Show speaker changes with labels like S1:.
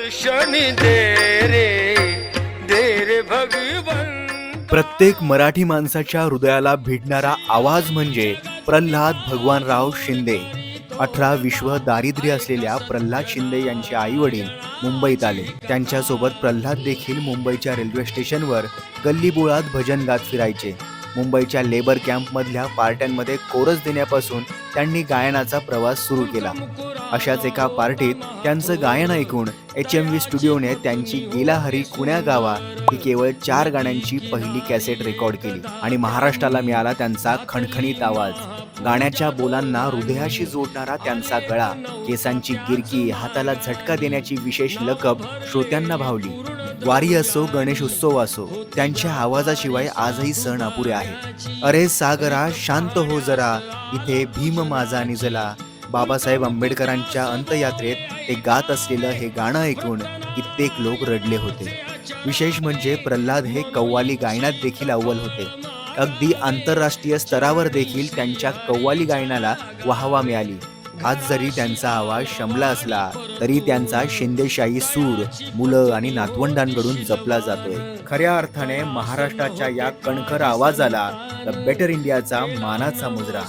S1: दर्शन दे रे दे रे भगवन
S2: प्रत्येक मराठी माणसाच्या हृदयाला भिडणारा आवाज म्हणजे प्रल्हाद भगवानराव शिंदे. अठरा विश्व दारिद्र्य असलेल्या प्रल्हाद शिंदे यांचे आई वडील मुंबईत आले. त्यांच्यासोबत प्रल्हाद देखील मुंबईच्या रेल्वे स्टेशनवर गल्लीबोळात भजन गात फिरायचे. मुंबईच्या लेबर कॅम्पमधल्या पार्ट्यांमध्ये कोरस देण्यापासून त्यांनी गायनाचा प्रवास सुरू केला. अशाच एका पार्टीत त्यांचं गायन ऐकून एच एम व्ही स्टुडिओने त्यांची गेला हरी कुण्या गावा ही केवळ चार गाण्यांची पहिली कॅसेट रेकॉर्ड केली आणि महाराष्ट्राला मिळाला त्यांचा खणखणीत आवाज. गाण्याच्या बोलांना हृदयाशी जोडणारा त्यांचा गळा केसांची गिरकी हाताला झटका देण्याची विशेष लकब श्रोत्यांना भावली. वारी असो गणेश उत्सव असो त्यांच्या आवाजाशिवाय आजही सण अपुरे आहेत. अरे सागरा शांत हो जरा. इथे भीम माझा निजला. बाबासाहेब आंबेडकरांच्या अंतयात्रेत ते गात असलेलं हे गाणं ऐकून कित्येक लोक रडले होते. विशेष म्हणजे प्रल्हाद हे कव्वाली गायनात देखील अव्वल होते. अगदी आंतरराष्ट्रीय स्तरावर देखील त्यांच्या कव्वाली गायनाला वाहवा मिळाली. आज जरी त्यांचा आवाज शमला असला तरी त्यांचा शिंदेशाही सूर मुलं आणि नातवंडांकडून जपला जातोय. खऱ्या अर्थाने महाराष्ट्राच्या या कणखर आवाजाला द बेटर इंडियाचा मानाचा मुजरा.